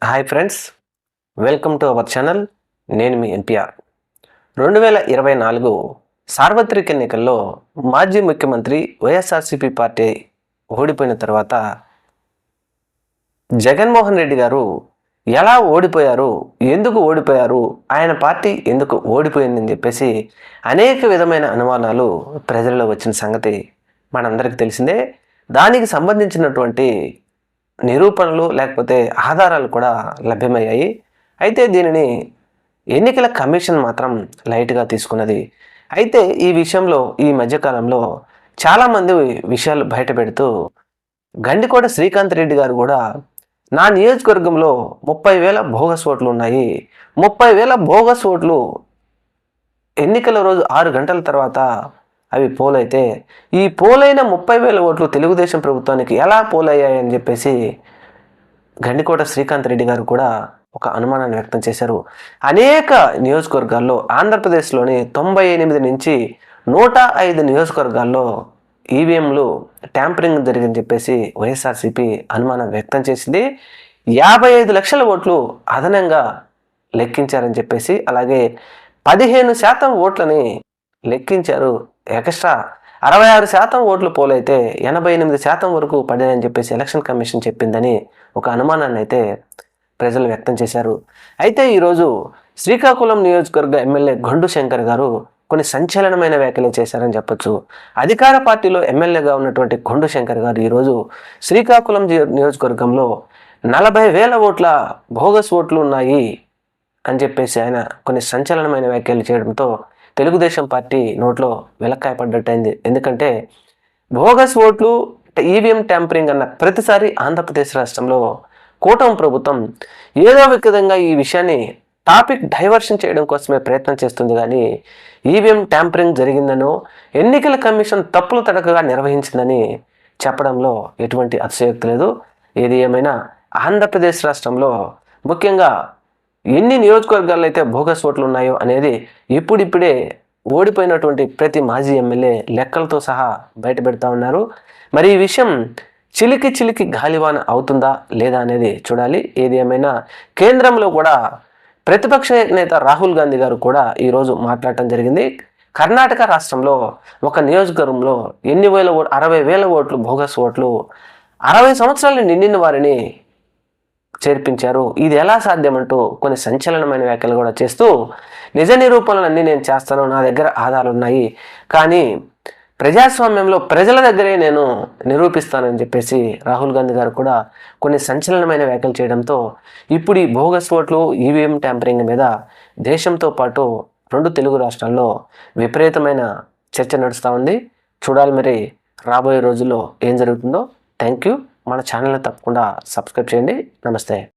Hi friends welcome to our channel నేను మీ NPR. రెండు వేల ఇరవై నాలుగు సార్వత్రిక ఎన్నికల్లో మాజీ ముఖ్యమంత్రి వైఎస్ఆర్సీపీ పార్టీ ఓడిపోయిన తర్వాత జగన్మోహన్ రెడ్డి గారు ఎలా ఓడిపోయారు ఎందుకు ఓడిపోయారు ఆయన పార్టీ ఎందుకు ఓడిపోయిందని చెప్పేసి అనేక విధమైన అనుమానాలు ప్రజల్లో వచ్చిన సంగతి మనందరికీ తెలిసిందే. దానికి సంబంధించినటువంటి నిరూపణలు లేకపోతే ఆధారాలు కూడా లభ్యమయ్యాయి. అయితే దీనిని ఎన్నికల కమిషన్ మాత్రం లైట్గా తీసుకున్నది. అయితే ఈ విషయంలో ఈ మధ్యకాలంలో చాలామంది విషయాలు బయట పెడుతూ గండికోట శ్రీకాంత్ రెడ్డి గారు కూడా నా నియోజకవర్గంలో ముప్పై వేల బోగస్ ఓట్లు ఉన్నాయి. ముప్పై వేల బోగస్ ఓట్లు ఎన్నికల రోజు ఆరు గంటల తర్వాత అవి పోలైతే ఈ పోలైన ముప్పై వేల ఓట్లు తెలుగుదేశం ప్రభుత్వానికి ఎలా పోలయ్యాయని చెప్పేసి గండికోట శ్రీకాంత్ రెడ్డి గారు కూడా ఒక అనుమానాన్ని వ్యక్తం చేశారు. అనేక నియోజకవర్గాల్లో ఆంధ్రప్రదేశ్లోని తొంభై ఎనిమిది నుంచి నూట ఐదు నియోజకవర్గాల్లో ఈవీఎంలు ట్యాంపరింగ్ జరిగిందని చెప్పేసి వైఎస్ఆర్సీపీ అనుమానం వ్యక్తం చేసింది. యాభై ఐదు లక్షల ఓట్లు అదనంగా లెక్కించారని చెప్పేసి అలాగే పదిహేను శాతం ఓట్లని లెక్కించారు ఎక్స్ట్రా అరవై ఆరు శాతం ఓట్లు పోలైతే ఎనభై ఎనిమిది శాతం వరకు పడినాయని చెప్పేసి ఎలక్షన్ కమిషన్ చెప్పిందని ఒక అనుమానాన్ని అయితే ప్రజలు వ్యక్తం చేశారు. అయితే ఈరోజు శ్రీకాకుళం నియోజకవర్గ ఎమ్మెల్యే గొండు శంకర్ గారు కొన్ని సంచలనమైన వ్యాఖ్యలు చేశారని చెప్పొచ్చు. అధికార పార్టీలో ఎమ్మెల్యేగా ఉన్నటువంటి గొండు శంకర్ గారు ఈరోజు శ్రీకాకుళం నియోజకవర్గంలో నలభై వేల ఓట్ల బోగస్ ఓట్లు ఉన్నాయి అని చెప్పేసి ఆయన కొన్ని సంచలనమైన వ్యాఖ్యలు చేయడంతో తెలుగుదేశం పార్టీ నోట్లో వెలక్కాయ పడ్డట్టయింది. ఎందుకంటే బోగస్ ఓట్లు ఈవీఎం ట్యాంపరింగ్ అన్న ప్రతిసారి ఆంధ్రప్రదేశ్ రాష్ట్రంలో కూటమి ప్రభుత్వం ఏదో విధంగా ఈ విషయాన్ని టాపిక్ డైవర్షన్ చేయడం కోసమే ప్రయత్నం చేస్తుంది. కానీ ఈవీఎం ట్యాంపరింగ్ జరిగిందనో ఎన్నికల కమిషన్ తప్పులు తడకగా నిర్వహించిందని చెప్పడంలో ఎటువంటి అతిశయోక్తి లేదు. ఏది ఏమైనా ఆంధ్రప్రదేశ్ రాష్ట్రంలో ముఖ్యంగా ఎన్ని నియోజకవర్గాల్లో అయితే బోగస్ ఓట్లు ఉన్నాయో అనేది ఇప్పుడిప్పుడే ఓడిపోయినటువంటి ప్రతి మాజీ ఎమ్మెల్యే లెక్కలతో సహా బయట పెడతా ఉన్నారు. మరి ఈ విషయం చిలికి చిలికి గాలివాన అవుతుందా లేదా అనేది చూడాలి. ఏది ఏమైనా కేంద్రంలో కూడా ప్రతిపక్ష నేత రాహుల్ గాంధీ గారు కూడా ఈరోజు మాట్లాడటం జరిగింది. కర్ణాటక రాష్ట్రంలో ఒక నియోజకవర్గంలో ఎన్ని వేల ఓట్లు అరవై వేల ఓట్లు బోగస్ ఓట్లు అరవై సంవత్సరాలు నిండిన వారిని చేర్పించారు. ఇది ఎలా సాధ్యమంటూ కొన్ని సంచలనమైన వ్యాఖ్యలు కూడా చేస్తూ నిజ నిరూపణలన్నీ నేను చేస్తాను నా దగ్గర ఆధారాలు ఉన్నాయి కానీ ప్రజాస్వామ్యంలో ప్రజల దగ్గరే నేను నిరూపిస్తానని చెప్పేసి రాహుల్ గాంధీ గారు కూడా కొన్ని సంచలనమైన వ్యాఖ్యలు చేయడంతో ఇప్పుడు ఈ బోగస్ ఓట్లు ఈవీఎం ట్యాంపరింగ్ మీద దేశంతో పాటు రెండు తెలుగు రాష్ట్రాల్లో విపరీతమైన చర్చ నడుస్తూ ఉంది. చూడాలి మరి రాబోయే రోజుల్లో ఏం జరుగుతుందో. థ్యాంక్ యూ మన ఛానల్ని తప్పకుండా సబ్స్క్రైబ్ చేయండి. నమస్తే.